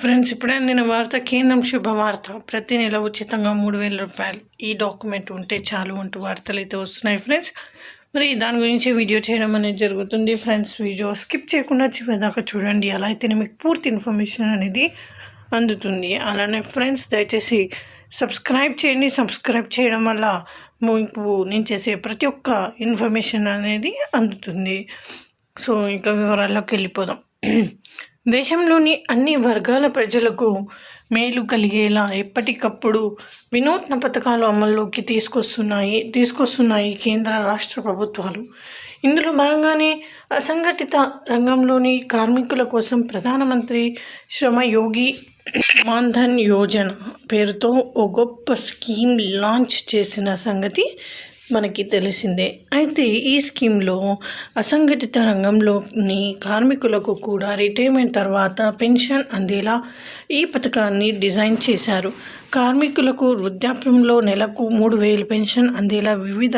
Friends ఇప్పుడే అందిన వార్త కేంద్రం శుభవార్త ప్రతి నెల ఉచితంగా మూడు వేల రూపాయలు ఈ డాక్యుమెంట్ ఉంటే చాలు అంటూ వార్తలు అయితే వస్తున్నాయి ఫ్రెండ్స్ మరి దాని గురించి వీడియో చేయడం అనేది జరుగుతుంది. ఫ్రెండ్స్ వీడియో స్కిప్ చేయకుండా చివరిదాకా చూడండి. అలా అయితేనే మీకు పూర్తి ఇన్ఫర్మేషన్ అనేది అందుతుంది. అలానే ఫ్రెండ్స్ దయచేసి సబ్స్క్రైబ్ చేయండి. సబ్స్క్రైబ్ చేయడం వల్ల మీకు నేను చేసే ప్రతి ఒక్క ఇన్ఫర్మేషన్ అనేది అందుతుంది. సో ఇంకా వివరాల్లోకి వెళ్ళిపోదాం. దేశంలోని అన్ని వర్గాల ప్రజలకు మేలు కలిగేలా ఎప్పటికప్పుడు వినూత్న పథకాలు అమల్లోకి తీసుకొస్తున్నాయి తీసుకొస్తున్నాయి కేంద్ర రాష్ట్ర ప్రభుత్వాలు. ఇందులో భాగంగానే అసంఘటిత రంగంలోని కార్మికుల కోసం ప్రధానమంత్రి శ్రమ యోగి మాన్ధన్ యోజన పేరుతో ఓ గొప్ప స్కీమ్ లాంచ్ చేసిన సంగతి మనకి తెలిసిందే. అయితే ఈ స్కీమ్లో అసంఘటిత రంగంలోని కార్మికులకు కూడా రిటైర్మెంట్ తర్వాత పెన్షన్ అందేలా ఈ పథకాన్ని డిజైన్ చేశారు. కార్మికులకు వృద్ధాప్యంలో నెలకు మూడు వేలు పెన్షన్ అందేలా వివిధ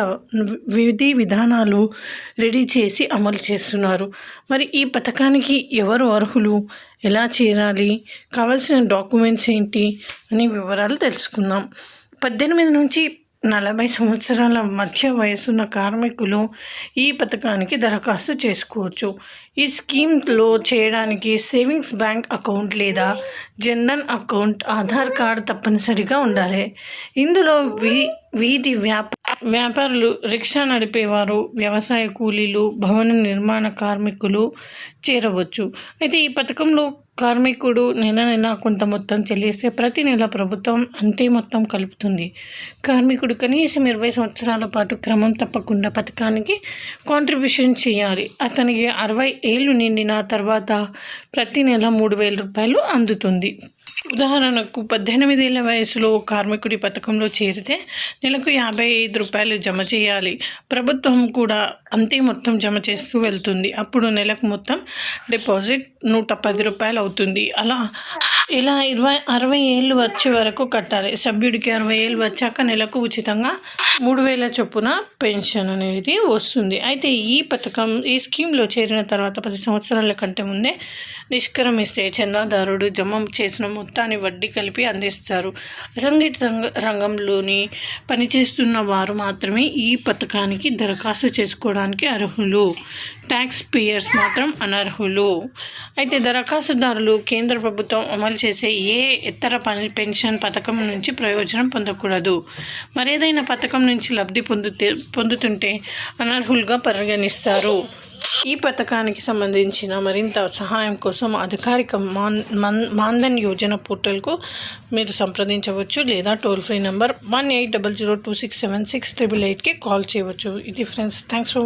విధి విధానాలు రెడీ చేసి అమలు చేస్తున్నారు. మరి ఈ పథకానికి ఎవరు అర్హులు? ఎలా చేరాలి? కావాల్సిన డాక్యుమెంట్స్ ఏంటి? అని వివరాలు తెలుసుకుందాం. పద్దెనిమిది నుంచి నలభై సంవత్సరాల మధ్య వయసున్న కార్మికులు ఈ పథకానికి దరఖాస్తు చేసుకోవచ్చు. ఈ స్కీమ్లో చేయడానికి సేవింగ్స్ బ్యాంక్ అకౌంట్ లేదా జన్ధన్ అకౌంట్ ఆధార్ కార్డ్ తప్పనిసరిగా ఉండాలి. ఇందులో వీ వీధి వ్యాప వ్యాపారులు రిక్షా నడిపేవారు వ్యవసాయ కూలీలు భవన నిర్మాణ కార్మికులు చేరవచ్చు. అయితే ఈ పథకంలో కార్మికుడు నెల నెల కొంత మొత్తం చెల్లిస్తే ప్రతి నెల ప్రభుత్వం అంతే మొత్తం కలుపుతుంది. కార్మికుడు కనీసం ఇరవై సంవత్సరాల పాటు క్రమం తప్పకుండా పథకానికి కాంట్రిబ్యూషన్ చేయాలి. అతనికి అరవై ఏళ్ళు నిండిన తర్వాత ప్రతి నెల మూడు వేల రూపాయలు అందుతుంది. ఉదాహరణకు పద్దెనిమిదేళ్ళ వయసులో కార్మికుడి పథకంలో చేరితే నెలకు యాభై ఐదు రూపాయలు జమ చేయాలి. ప్రభుత్వం కూడా అంతే మొత్తం జమ చేస్తూ వెళ్తుంది. అప్పుడు నెలకు మొత్తం డిపాజిట్ నూట పది రూపాయలు అవుతుంది. అలా ఇలా ఇరవై అరవై ఏళ్ళు వచ్చే వరకు కట్టాలి. సభ్యుడికి అరవై ఏళ్ళు వచ్చాక నెలకు ఉచితంగా మూడు వేల చొప్పున పెన్షన్ అనేది వస్తుంది. అయితే ఈ పథకం ఈ స్కీమ్లో చేరిన తర్వాత పది సంవత్సరాల కంటే ముందే నిష్క్రమిస్తే చందాదారుడు జమ చేసిన మొత్తాన్ని వడ్డీ కలిపి అందిస్తారు. అసంఘటిత రంగంలోని పనిచేస్తున్న వారు మాత్రమే ఈ పథకానికి దరఖాస్తు చేసుకోవడానికి అర్హులు. ట్యాక్స్ పేయర్స్ మాత్రం అనర్హులు. అయితే దరఖాస్తుదారులు కేంద్ర ప్రభుత్వం అమలు చేసే ఏ ఇతర పని పెన్షన్ పథకం నుంచి ప్రయోజనం పొందకూడదు. మరేదైనా పథకం నుంచి లబ్ధి పొందుతే పొందుతుంటే అనర్హులుగా పరిగణిస్తారు. ఈ పథకానికి సంబంధించిన మరింత సహాయం కోసం అధికారిక మాన్ మాన్ధన్ యోజన పోర్టల్కు మీరు సంప్రదించవచ్చు లేదా toll free number one eight double zero two six seven six triple ఎయిట్కి కాల్ చేయవచ్చు. ఇది ఫ్రెండ్స్ థ్యాంక్స్ ఫర్